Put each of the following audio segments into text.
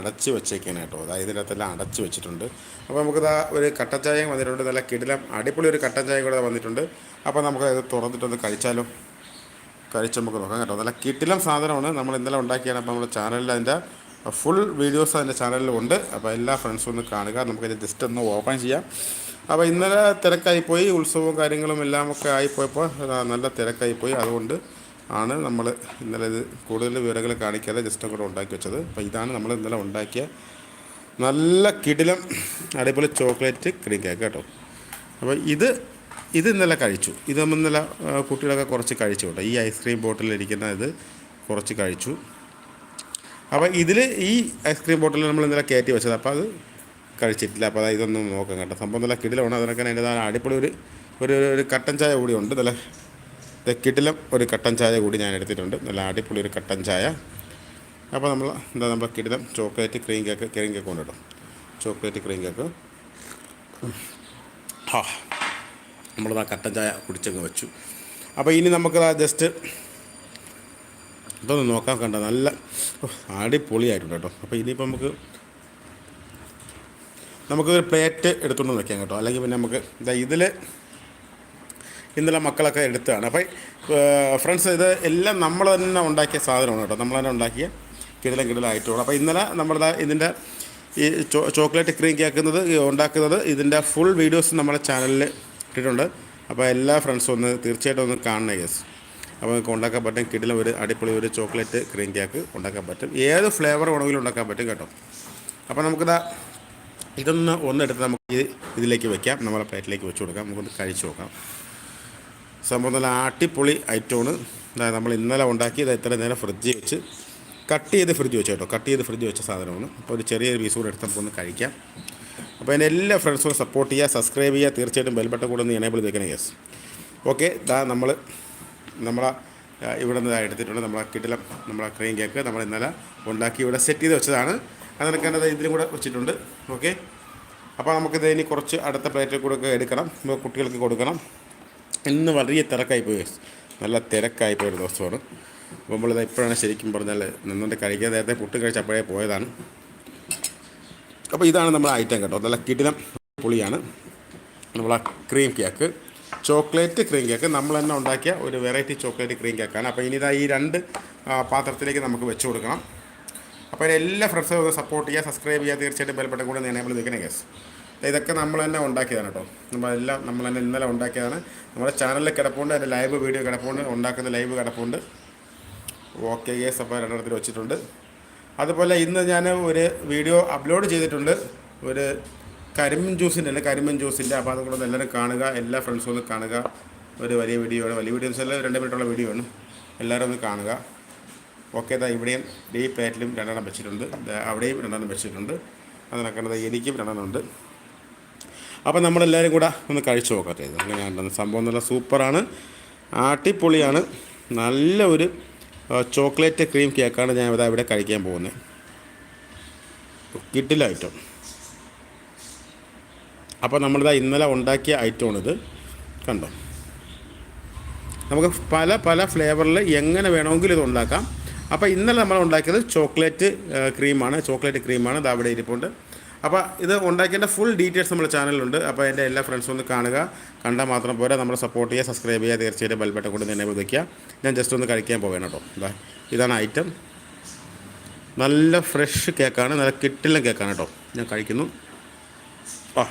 അടച്ച് വെച്ചേക്കാണ് കേട്ടോ. അതായത് ഇതിനകത്തെല്ലാം അടച്ച് വെച്ചിട്ടുണ്ട്. അപ്പോൾ നമുക്കിതാ ഒരു കട്ടൻ ചായയും വന്നിട്ടുണ്ട്. നല്ല കിടിലം അടിപൊളി ഒരു കട്ടൻ ചായ കൂടെ വന്നിട്ടുണ്ട്. അപ്പോൾ നമുക്ക് ഇത് തുറന്നിട്ടൊന്ന് കഴിച്ചാലോ? കഴിച്ച് നമുക്ക് നോക്കാം കേട്ടോ. നല്ല കിട്ടിലം സാധനമാണ്. നമ്മൾ ഇന്നലെ ഉണ്ടാക്കിയാണ്. അപ്പോൾ നമ്മുടെ ചാനലിൽ അതിന്റെ ഫുൾ വീഡിയോസ് അതിന്റെ ചാനലിൽ ഉണ്ട്. അപ്പോൾ എല്ലാ ഫ്രണ്ട്സും ഒന്ന് കാണുക. നമുക്കിത് ജസ്റ്റ് ഒന്ന് ഓപ്പൺ ചെയ്യാം. അപ്പോൾ ഇന്നലെ തിരക്കായിപ്പോയി ഉത്സവവും കാര്യങ്ങളും എല്ലാം ഒക്കെ ആയിപ്പോയപ്പോൾ നല്ല തിരക്കായിപ്പോയി അതുകൊണ്ട് ആണ് നമ്മൾ ഇന്നലെ ഇത് കൂടുതൽ വിവരങ്ങൾ കാണിക്കാതെ ജസ്റ്റ് കൂടെ ഉണ്ടാക്കി വെച്ചത്. അപ്പോൾ ഇതാണ് നമ്മൾ ഇന്നലെ ഉണ്ടാക്കിയ നല്ല കിടിലം അടിപൊളി ചോക്ലേറ്റ് ക്രീം കേക്ക് കേട്ടോ. അപ്പോൾ ഇത് ഇത് ഇന്നലെ കഴിച്ചു. ഇത് നമ്മൾ ഇന്നലെ കുട്ടികളൊക്കെ കുറച്ച് കഴിച്ചു കേട്ടോ. ഈ ഐസ്ക്രീം ബോട്ടിലിരിക്കുന്ന ഇത് കുറച്ച് കഴിച്ചു. അപ്പോൾ ഇതിൽ ഈ ഐസ്ക്രീം ബോട്ടിൽ നമ്മൾ ഇന്നലെ കയറ്റി വെച്ചത്. അപ്പോൾ അത് കഴിച്ചിട്ടില്ല. അപ്പോൾ അതായത് ഇതൊന്നും നോക്കാം കേട്ടോ. സംഭവം നല്ല കിടിലമാണ്. അതിനൊക്കെ അതിന്റെതായ അടിപൊളി ഒരു ഒരു കട്ടൻ ചായ കൂടി ഉണ്ട്. നല്ല ഇത് കിടിലം ഒരു കട്ടൻ ചായ കൂടി ഞാൻ എടുത്തിട്ടുണ്ട്. നല്ല അടിപൊളി ഒരു കട്ടൻ ചായ. അപ്പോൾ നമ്മൾ എന്താ നമ്മൾ കിടിലം chocolate cream cake cream cake കൊണ്ടിടും chocolate cream cake. ആ നമ്മളിതാ കട്ടൻ ചായ കുടിച്ചങ്ങ് വെച്ചു. അപ്പോൾ ഇനി നമുക്ക് ജസ്റ്റ് ഇതൊന്ന് നോക്കാൻ കണ്ട നല്ല അടിപൊളിയായിട്ടുണ്ട് കേട്ടോ. അപ്പോൾ ഇനിയിപ്പോൾ നമുക്ക് നമുക്കൊരു പ്ലേറ്റ് എടുത്തുകൊണ്ട് വെക്കാം കേട്ടോ. അല്ലെങ്കിൽ പിന്നെ നമുക്ക് ഇതാ ഇതിൽ ഇന്നലെ മക്കളൊക്കെ എടുത്തതാണ്. അപ്പോൾ ഫ്രണ്ട്സ് ഇത് എല്ലാം നമ്മൾ തന്നെ ഉണ്ടാക്കിയ സാധനമാണ് കേട്ടോ. നമ്മൾ തന്നെ ഉണ്ടാക്കിയ കിടലം കിടലായിട്ടുള്ളൂ അപ്പോൾ ഇന്നലെ നമ്മുടെ ഇതിന്റെ ഈ ചോ ചോക്ലേറ്റ് ക്രീം കേൾക്കുന്നത് ഉണ്ടാക്കുന്നത് ഇതിന്റെ ഫുൾ വീഡിയോസ് നമ്മുടെ ചാനലിൽ ഇട്ടിട്ടുണ്ട്. അപ്പോൾ എല്ലാ ഫ്രണ്ട്സും ഒന്ന് തീർച്ചയായിട്ടും ഒന്ന് കാണണേ യെസ് അപ്പോൾ നിങ്ങൾക്ക് ഉണ്ടാക്കാൻ പറ്റും കിടിലം ഒരു അടിപൊളി ഒരു ചോക്ലേറ്റ് ക്രീം കേക്ക് ഉണ്ടാക്കാൻ പറ്റും. ഏത് ഫ്ലേവർ വേണമെങ്കിലും ഉണ്ടാക്കാൻ പറ്റും കേട്ടോ. അപ്പോൾ നമുക്കിതാ ഇതൊന്ന് ഒന്നെടുത്ത് നമുക്ക് ഇതിലേക്ക് വയ്ക്കാം നമ്മളെ പ്ലേറ്റിലേക്ക് വെച്ച് കൊടുക്കാം. നമുക്കൊന്ന് കഴിച്ച് നോക്കാം. സംഭവം നല്ല അടിപൊളി ഐറ്റമാണ്. നമ്മൾ ഇന്നലെ ഉണ്ടാക്കി ഇത് ഇത്ര നേരം ഫ്രിഡ്ജിൽ വെച്ച് കട്ട് ചെയ്ത് ഫ്രിഡ്ജ് വെച്ചു കേട്ടോ. കട്ട് ചെയ്ത് ഫ്രിഡ്ജ് വെച്ച സാധനമാണ്. അപ്പോൾ ഒരു ചെറിയൊരു പീസ് കൂടെ എടുത്ത് നമുക്കൊന്ന് കഴിക്കാം. അപ്പോൾ എന്റെ എല്ലാ ഫ്രണ്ട്സും സപ്പോർട്ട് ചെയ്യുക സബ്സ്ക്രൈബ് ചെയ്യുക. തീർച്ചയായിട്ടും ബെൽബട്ട കൂടെ ഒന്ന് എനേബിൾ വെക്കണം യെസ് ഓക്കെ ദാ നമ്മൾ നമ്മളെ ഇവിടെ നിന്ന് എടുത്തിട്ടുണ്ട്. നമ്മളെ കിട്ടിലം നമ്മളെ ക്രീം കേക്ക് നമ്മൾ ഇന്നലെ ഉണ്ടാക്കി ഇവിടെ സെറ്റ് ചെയ്ത് വെച്ചതാണ്. അതിനൊക്കെ എന്റെ ഇതിലും കൂടെ വെച്ചിട്ടുണ്ട്. ഓക്കെ അപ്പോൾ നമുക്കിത് ഇനി കുറച്ച് അടുത്ത പ്ലേറ്റിൽ കൂടെ എടുക്കണം. കുട്ടികൾക്ക് കൊടുക്കണം. ഇന്ന് വലിയ തിരക്കായി പോയി. നല്ല തിരക്കായി പോയൊരു ദിവസമാണ്. അപ്പോൾ നമ്മളിത് ഇപ്പോഴാണ് ശരിക്കും പറഞ്ഞാൽ നിന്നുകൊണ്ട് കഴിക്കാൻ നേരത്തെ പുട്ട് കഴിച്ച് അപ്പോഴേ പോയതാണ്. അപ്പോൾ ഇതാണ് നമ്മുടെ ഐറ്റം കേട്ടോ. നല്ല കിടിലം പുളിയാണ്. നമ്മളെ cream cake. Chocolate cream cake. നമ്മൾ തന്നെ ഉണ്ടാക്കിയ ഒരു വെറൈറ്റി ചോക്ലേറ്റ് ക്രീം കേക്കാണ്. അപ്പോൾ ഇനി ഈ രണ്ട് പാത്രത്തിലേക്ക് നമുക്ക് വെച്ച് കൊടുക്കണം. അപ്പോൾ എല്ലാ ഫ്രണ്ട്സും സപ്പോർട്ട് ചെയ്യുക സബ്സ്ക്രൈബ് ചെയ്യുക. തീർച്ചയായിട്ടും ബെൽബട്ടൻ കൂടെ എനേബിൾ നിൽക്കണേ കേസ് ഇതൊക്കെ നമ്മൾ തന്നെ ഉണ്ടാക്കിയതാണ് കേട്ടോ. നമ്മളെല്ലാം നമ്മൾ തന്നെ ഇന്നലെ ഉണ്ടാക്കിയതാണ്. നമ്മുടെ ചാനലിൽ കിടപ്പുണ്ട് അതിന്റെ ലൈവ് വീഡിയോ കിടപ്പുണ്ട് ഉണ്ടാക്കുന്ന ലൈവ് കിടപ്പുണ്ട്. ഓക്കെ ഗേസ് അപ്പോൾ രണ്ടിടത്തിൽ വെച്ചിട്ടുണ്ട്. അതുപോലെ ഇന്ന് ഞാൻ ഒരു വീഡിയോ അപ്ലോഡ് ചെയ്തിട്ടുണ്ട്. ഒരു കരിമൻ ജ്യൂസിന്റെ അല്ലെ? കരിമീൻ ജ്യൂസിന്റെ അപ്പോൾ അതുകൊണ്ട് എല്ലാവരും കാണുക എല്ലാ ഫ്രണ്ട്സും ഒന്ന് കാണുക. ഒരു വലിയ വീഡിയോ ആണ്. വലിയ വീഡിയോ എന്ന് വെച്ചാൽ രണ്ട് മിനിറ്റുള്ള വീഡിയോ ആണ്. എല്ലാവരും ഒന്ന് കാണുക. ഓക്കെ ഇതാ ഇവിടെയും ഈ പ്ലേറ്റിലും രണ്ടെണ്ണം വെച്ചിട്ടുണ്ട്. അവിടെയും രണ്ടെണ്ണം വെച്ചിട്ടുണ്ട്. അതിനൊക്കെ എനിക്കും രണ്ടെണ്ണം ഉണ്ട്. അപ്പോൾ നമ്മളെല്ലാവരും കൂടെ ഒന്ന് കഴിച്ചു നോക്കട്ടെ. ഇത് അങ്ങനെയാണ് സംഭവം നല്ല സൂപ്പറാണ്. അടിപൊളിയാണ്. നല്ല ഒരു ചോക്ലേറ്റ് ക്രീം കേക്കാണ് ഞാൻ ഇതാ ഇവിടെ കഴിക്കാൻ പോകുന്നത്. കിട്ടില്ല ഐറ്റം. അപ്പോൾ നമ്മളിതാ ഇന്നലെ ഉണ്ടാക്കിയ ഐറ്റമാണിത്. കണ്ടോ? നമുക്ക് പല പല ഫ്ലേവറിൽ എങ്ങനെ വേണമെങ്കിലും ഇത് ഉണ്ടാക്കാം. അപ്പോൾ ഇന്നലെ നമ്മൾ ഉണ്ടാക്കിയത് ചോക്ലേറ്റ് ക്രീമാണ്. ചോക്ലേറ്റ് ക്രീമാണ്. ഇത് അവിടെ ഇരിപ്പുണ്ട്. അപ്പോൾ ഇത് ഉണ്ടാക്കിയതിന്റെ ഫുൾ ഡീറ്റെയിൽസ് നമ്മുടെ ചാനലിലുണ്ട് അപ്പോൾ എന്റെ എല്ലാ ഫ്രണ്ട്സും ഒന്ന് കാണുക. കണ്ടാൽ മാത്രം പോരാ. നമ്മൾ സപ്പോർട്ട് ചെയ്യുക സബ്സ്ക്രൈബ് ചെയ്യുക തീർച്ചയായിട്ടും ബെൽബട്ടൻ കൊണ്ട് തന്നെ വയ്ക്കുക ഞാൻ ജസ്റ്റ് ഒന്ന് കഴിക്കാൻ പോകണം കേട്ടോ ഇതാ ഇതാണ് ഐറ്റം നല്ല ഫ്രഷ് കേക്കാണ് നല്ല കിട്ടില്ല കേക്കാണ് കേട്ടോ ഞാൻ കഴിക്കുന്നു. ആ.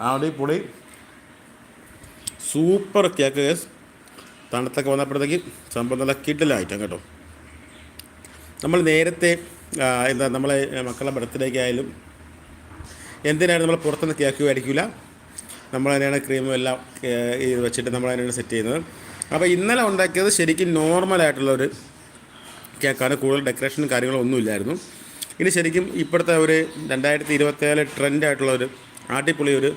അടിപൊളി. സൂപ്പർ കേക്ക് കേസ് തണുത്തൊക്കെ വന്നപ്പോഴത്തേക്ക് സംഭവം നല്ല കിട്ടില്ല ഐറ്റം കേട്ടോ. നമ്മൾ നേരത്തെ എന്താ നമ്മളെ മക്കളുടെ ബർത്ത്ഡേക്ക് ആയാലും എന്തിനായാലും നമ്മൾ പുറത്തുനിന്ന് കേക്ക് മേടിക്കില്ല നമ്മൾ തന്നെയാണ് ക്രീമും എല്ലാം ഇത് വെച്ചിട്ട് നമ്മൾ തന്നെയാണ് സെറ്റ് ചെയ്യുന്നത്. അപ്പോൾ ഇന്നലെ ഉണ്ടാക്കിയത് ശരിക്കും നോർമലായിട്ടുള്ളൊരു കേക്കാണ് കൂടുതൽ ഡെക്കറേഷനും കാര്യങ്ങളും ഒന്നുമില്ലായിരുന്നു ഇനി ശരിക്കും ഇപ്പോഴത്തെ ഒരു രണ്ടായിരത്തി ഇരുപത്തേഴ് ട്രെൻഡായിട്ടുള്ള ഒരു അടിപൊളി ഒരു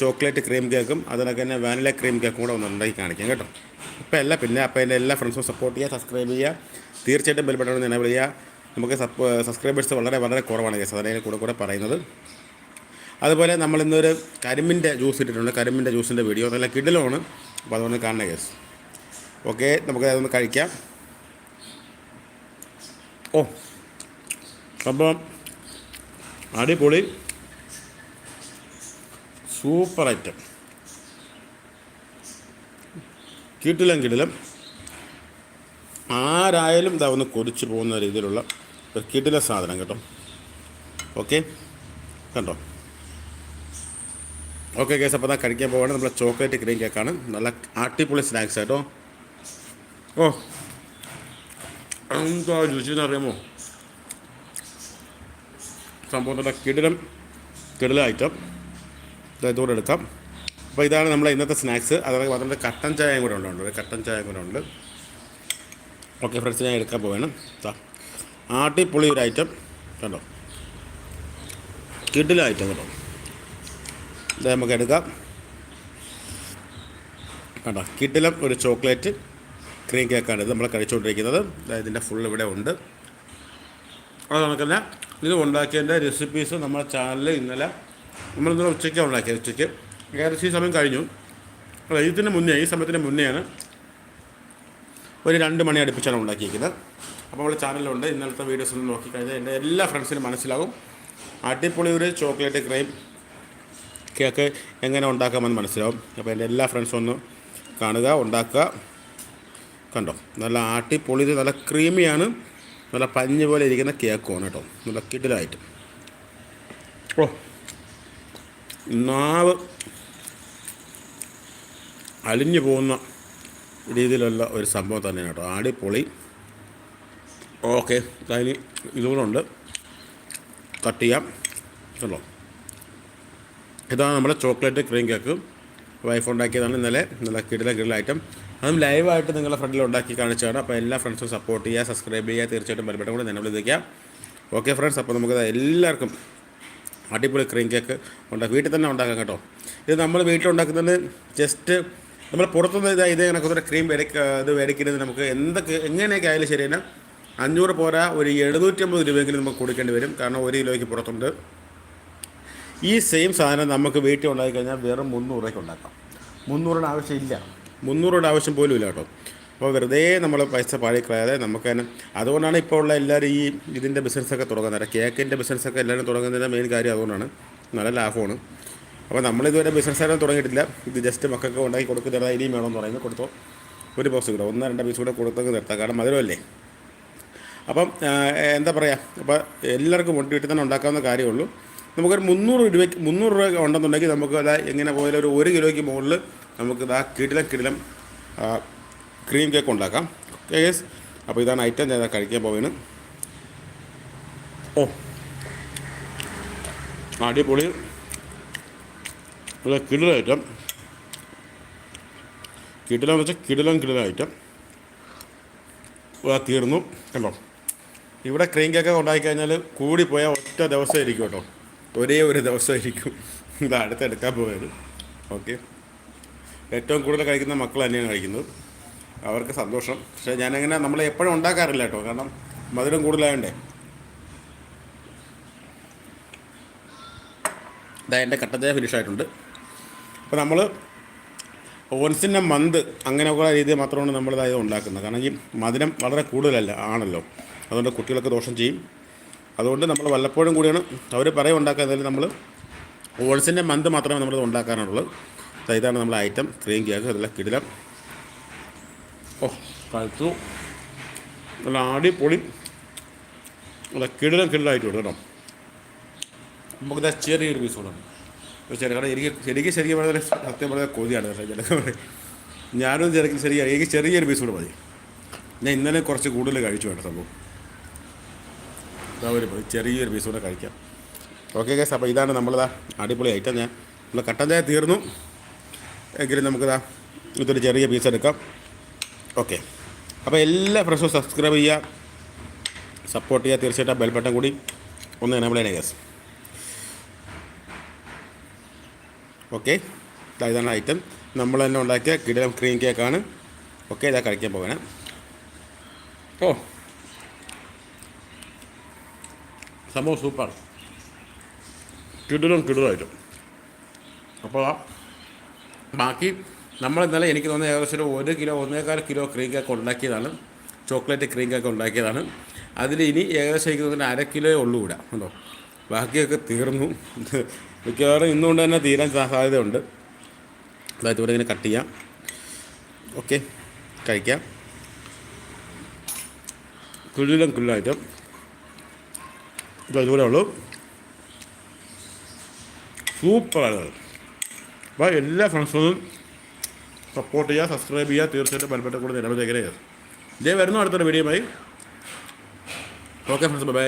ചോക്ലേറ്റ് ക്രീം കേക്കും അതിനൊക്കെ തന്നെ വാനില ക്രീം കേക്കും കൂടെ ഒന്ന് ഉണ്ടാക്കി കാണിക്കാം കേട്ടോ. ഇപ്പോൾ എല്ലാം പിന്നെ അപ്പോൾ എന്റെ എല്ലാ ഫ്രണ്ട്സും സപ്പോർട്ട് ചെയ്യുക സബ്സ്ക്രൈബ് ചെയ്യുക. തീർച്ചയായിട്ടും ബെൽബട്ടൺ ചെയ്യുക. നമുക്ക് സബ്സ്ക്രൈബേഴ്സ് വളരെ വളരെ കുറവാണ് കേസ് അതിനെ കൂടെ കൂടെ പറയുന്നത്. അതുപോലെ നമ്മൾ ഇന്നൊരു കരിമ്പിന്റെ ജ്യൂസ് ഇട്ടിട്ടുണ്ട്. കരിമ്പിന്റെ ജ്യൂസിന്റെ വീഡിയോ നല്ല കിഡിലാണ് അപ്പോൾ അതുകൊണ്ട് കാണുന്ന കേസ് ഓക്കെ നമുക്ക് അതൊന്ന് കഴിക്കാം. ഓ സംഭവം അടിപൊളി. സൂപ്പർ ഐറ്റം കിട്ടിലും കിടിലം. ആരായാലും ഇതാ ഒന്ന് കൊതിച്ച് പോകുന്ന രീതിയിലുള്ള ഒരു കിടില സാധനം കേട്ടോ. ഓക്കെ? കണ്ടോ? ഓക്കെ കേസ് അപ്പോൾ കഴിക്കാൻ പോവാണ്. നമ്മളെ ചോക്ലേറ്റ് ക്രീം കേക്കാണ് നല്ല അടിപൊളി സ്നാക്സ് കേട്ടോ. ഓ. എന്താ രുചി എന്ന് അറിയാമോ? സംഭവം നല്ല കിടിലം കിടില ഐറ്റം ഇതോടെ എടുക്കാം. അപ്പോൾ ഇതാണ് നമ്മളെ ഇന്നത്തെ സ്നാക്സ് അതായത് അതുകൊണ്ട് കട്ടൻ ചായയും കൂടെ ഉണ്ട് ഒരു കട്ടൻ ചായയും കൂടെ ഉണ്ട്. ഓക്കെ ഫ്രണ്ട്സ് ഞാൻ എടുക്കാൻ പോവാണ്. ദാ. ആട്ടിപ്പൊളി ഒരു ഐറ്റം കണ്ടോ? കിടില ഐറ്റം കേട്ടോ ഇത് നമുക്ക് എടുക്കാം. കണ്ടോ? കിടിലം ഒരു ചോക്ലേറ്റ് ക്രീം കേക്കാണ് ഇത് നമ്മൾ കഴിച്ചുകൊണ്ടിരിക്കുന്നത്. ഇതിന്റെ ഫുൾ ഇവിടെ ഉണ്ട്. അത് കണക്കന്നെ ഇത് ഉണ്ടാക്കിയതിന്റെ റെസിപ്പീസ് നമ്മുടെ ചാനലിൽ ഇന്നലെ നമ്മൾ ഇന്നലെ ഉച്ചയ്ക്ക് ഉണ്ടാക്കിയത് ഉച്ചയ്ക്ക്. ഏകദേശം ഈ സമയം കഴിഞ്ഞു. അല്ല ഇതിന് മുന്നേ ഈ സമയത്തിന് മുന്നെയാണ് ഒരു രണ്ട് മണി അടുപ്പിച്ചാണ് ഉണ്ടാക്കിയിരിക്കുന്നത്. അപ്പോൾ നമ്മൾ ചാനലിലുണ്ട്. ഇന്നലത്തെ വീഡിയോസ് ഒന്ന് നോക്കിക്കഴിഞ്ഞാൽ എന്റെ എല്ലാ ഫ്രണ്ട്സിനും മനസ്സിലാകും. അടിപൊളി ഒരു ചോക്ലേറ്റ് ക്രീം കേക്ക് എങ്ങനെ ഉണ്ടാക്കാമെന്ന് മനസ്സിലാവും. അപ്പോൾ എന്റെ എല്ലാ ഫ്രണ്ട്സും ഒന്ന് കാണുക ഉണ്ടാക്കുക. കണ്ടോ? നല്ല അടിപൊളി നല്ല ക്രീമിയാണ്. നല്ല പഞ്ഞ് പോലെ ഇരിക്കുന്ന കേക്കുമാണ് കേട്ടോ. നല്ല കിടിലായിട്ട്. ഓ നാവ് അലിഞ്ഞു പോകുന്ന രീതിയിലുള്ള ഒരു സംഭവം തന്നെയാണ് കേട്ടോ. ആടിപ്പൊളി ഓക്കെ. അതിന് ഇതുകൂടെ ഉണ്ട് കട്ട് ചെയ്യാം. കണ്ടോ ഇതാണ് നമ്മുടെ ചോക്ലേറ്റ് ക്രീം കേക്ക്. വൈഫ് ഉണ്ടാക്കിയതാണ് ഇന്നലെ. നല്ല കിടില കിടില ഐറ്റം. അതും ലൈവായിട്ട് നിങ്ങളുടെ ഫ്രണ്ടിൽ ഉണ്ടാക്കി കാണിച്ചതാണ്. അപ്പോൾ എല്ലാ ഫ്രണ്ട്സും സപ്പോർട്ട് ചെയ്യുക സബ്സ്ക്രൈബ് ചെയ്യുക തീർച്ചയായിട്ടും പരിപാടി കൂടെ തന്നെ വിളിക്കുക ഓക്കെ ഫ്രണ്ട്സ് അപ്പോൾ നമുക്ക് എല്ലാവർക്കും അടിപൊളി ക്രീം കേക്ക് ഉണ്ടാക്കും വീട്ടിൽ തന്നെ ഉണ്ടാക്കാം കേട്ടോ. ഇത് നമ്മൾ വീട്ടിലുണ്ടാക്കുന്നത് ജസ്റ്റ് നമ്മൾ പുറത്തുനിന്ന് ഇത് ഇതേ കണക്കൊരു ക്രീം മേടിക്ക ഇത് നമുക്ക് എന്തൊക്കെ എങ്ങനെയൊക്കെ ആയാലും ശരി തന്നെ അഞ്ഞൂറ് പോരാ ഒരു എഴുന്നൂറ്റമ്പത് രൂപയെങ്കിലും നമുക്ക് കൊടുക്കേണ്ടി വരും. കാരണം ഒരു കിലോയ്ക്ക് പുറത്തുണ്ട്. ഈ സെയിം സാധനം നമുക്ക് വീട്ടിൽ ഉണ്ടാക്കി കഴിഞ്ഞാൽ വെറും മുന്നൂറ് രൂപയ്ക്ക് ഉണ്ടാക്കാം. മുന്നൂറിന് ആവശ്യമില്ല. മുന്നൂറിന്റെ ആവശ്യം പോലും ഇല്ല കേട്ടോ. അപ്പോൾ വെറുതെ നമ്മൾ പൈസ പാഴിക്കളയാതെ നമുക്ക് തന്നെ അതുകൊണ്ടാണ് ഇപ്പോൾ ഉള്ള എല്ലാവരും ഈ ഇതിന്റെ ബിസിനസ്സൊക്കെ തുടങ്ങുന്നത്. കേക്കിന്റെ ബിസിനസ്സൊക്കെ എല്ലാവരും തുടങ്ങുന്നതിന്റെ മെയിൻ കാര്യം അതുകൊണ്ടാണ്. നല്ല ലാഭമാണ്. അപ്പോൾ നമ്മളിതുവരെ ബിസിനസ്സായിട്ട് തുടങ്ങിയിട്ടില്ല. ഇത് ജസ്റ്റ് മക്കൾക്ക് ഉണ്ടാക്കി കൊടുക്കുന്ന ഇനിയും വേണമെന്ന് പറയുന്നത് കൊടുത്തോ. ഒരു ബോക്സ് കൂടെ ഒന്നോ രണ്ടോ പീസ് കൂടെ കൊടുത്തൊക്കെ നിർത്താം. കാരണം മധുരമല്ലേ? അപ്പം എന്താ പറയുക അപ്പോൾ എല്ലാവർക്കും വീട്ടിൽ തന്നെ ഉണ്ടാക്കാവുന്ന കാര്യമുള്ളൂ. നമുക്കൊരു മുന്നൂറ് രൂപയ്ക്ക് മുന്നൂറ് രൂപ ഉണ്ടെന്നുണ്ടെങ്കിൽ നമുക്ക് അതാ എങ്ങനെ പോയാലും ഒരു ഒരു കിലോയ്ക്ക് മുകളിൽ നമുക്ക് ഇതാ കിടിലം കിടിലം ക്രീം കേക്ക് ഉണ്ടാക്കാം. യെസ് അപ്പോൾ ഇതാണ് ഐറ്റം ഞാൻ കഴിക്കാൻ പോവുകയാണ്. ഓ അടിപൊളി. നല്ല ഐറ്റം കിടിലം എന്ന് വെച്ചാൽ കിടിലം കിടിലം ഐറ്റം തീർന്നു. കണ്ടോ? ഇവിടെ ക്രീം കേക്ക് ഉണ്ടാക്കിക്കഴിഞ്ഞാൽ കൂടിപ്പോയാൽ ഒറ്റ ദിവസം ഇരിക്കും കേട്ടോ. ഒരേ ഒരു ദിവസമായിരിക്കും. ഇത് അടുത്തെടുക്കാൻ പോയത്. ഓക്കെ ഏറ്റവും കൂടുതൽ കഴിക്കുന്ന മക്കൾ തന്നെയാണ് കഴിക്കുന്നത്. അവർക്ക് സന്തോഷം. പക്ഷേ ഞാനങ്ങനെ നമ്മൾ എപ്പോഴും ഉണ്ടാക്കാറില്ല കേട്ടോ. കാരണം മധുരം കൂടുതലായതുകൊണ്ടേ ഇതാ എന്റെ കട്ടച്ചായ ഫിനിഷ് ആയിട്ടുണ്ട്. അപ്പോൾ നമ്മൾ ഓൻസിന്റെ മന്ത് അങ്ങനെയൊക്കെ രീതിയിൽ മാത്രമാണ് നമ്മളിതായത് ഉണ്ടാക്കുന്നത്. കാരണം ഈ മധുരം വളരെ കൂടുതലല്ല ആണല്ലോ. അതുകൊണ്ട് കുട്ടികൾക്ക് ദോഷം ചെയ്യും. അതുകൊണ്ട് നമ്മൾ വല്ലപ്പോഴും കൂടിയാണ് അവർ പറയും എന്തായാലും നമ്മൾ ഓൾസിന്റെ മന്ത് മാത്രമേ നമ്മൾ ഉണ്ടാക്കാനുള്ളൂ. ഇതാണ് നമ്മൾ ഐറ്റം ക്രീം കേക്ക് അതെല്ലാം കിടിലം. ഓ കഴിച്ചു നല്ല അടിപൊളി. നല്ല കിടിലം കിടിലായിട്ട് കൊടുക്കും കേട്ടോ. നമുക്കിത് ചെറിയൊരു പീസ് കൂടെ. ചെറിയ കാരണം എനിക്ക് ശരിക്കും പറഞ്ഞാൽ സത്യം പറഞ്ഞാൽ കൊതിയാണ് ചിലക്ക് ഞാനും ശരിക്കും ശരിയാണ് എനിക്ക് ചെറിയൊരു പീസ് കൂടെ മതി. ഞാൻ ഇന്നലെ കുറച്ച് കൂടുതൽ കഴിച്ചു വേണ്ട സംഭവം. ഒരു. ചെറിയൊരു പീസ് കൂടെ കഴിക്കാം. ഓക്കെ ഗേസ് അപ്പോൾ ഇതാണ് നമ്മളിതാ അടിപൊളി ഐറ്റം ഞാൻ. നമ്മൾ കട്ടൻ ചായ തീർന്നു. എങ്കിലും നമുക്കിതാ ഇതൊരു ചെറിയ പീസ് എടുക്കാം. ഓക്കെ അപ്പോൾ എല്ലാ ഫ്രഷും സബ്സ്ക്രൈബ് ചെയ്യുക സപ്പോർട്ട് ചെയ്യുക തീർച്ചയായിട്ടും ബെൽ ബട്ടൺ കൂടി ഒന്ന് എനേബിൾ ചെയ്യണേ ഗസ് ഓക്കെ ഇതാ ഇതാണ് ഐറ്റം നമ്മൾ തന്നെ ഉണ്ടാക്കിയ കിടലം ക്രീം കേക്കാണ് ഓക്കെ ഇതാ കഴിക്കാൻ പോകണം ഓ. സംഭവം സൂപ്പർ. കിടിലും കിടിലും ഐറ്റം അപ്പോൾ ബാക്കി നമ്മൾ ഇന്നലെ എനിക്ക് തോന്നുന്നത് ഏകദേശം ഒരു ഒരു കിലോ ഒന്നേകാൽ കിലോ ക്രീം കേക്ക് ഉണ്ടാക്കിയതാണ്. ചോക്ലേറ്റ് ക്രീം കേക്ക് ഉണ്ടാക്കിയതാണ്. അതിൽ ഇനി ഏകദേശം എനിക്ക് തോന്നുന്ന അര കിലോയേ ഉള്ളൂ ഇവിടെ. ഉണ്ടോ? ബാക്കിയൊക്കെ തീർന്നു. മിക്കവാറും ഇന്നുകൊണ്ട് തന്നെ തീരാൻ സാധ്യതയുണ്ട്. അതായത് ഇവിടെ ഇങ്ങനെ കട്ട് ചെയ്യാം. ഓക്കെ കഴിക്കാം. കുഴിലും കുല്ലായിട്ടും ഇപ്പോൾ അതുപോലെ ഉള്ളൂ. സൂപ്പറാണ് അപ്പോൾ എല്ലാ ഫ്രണ്ട്സും സപ്പോർട്ട് ചെയ്യുക സബ്സ്ക്രൈബ് ചെയ്യുക തീർച്ചയായിട്ടും ബലപ്പെട്ട കൂടെ നിലവിലേക്ക് ഇതേ വരുന്നു അടുത്തൊരു വീഡിയോയുമായി. Okay friends bye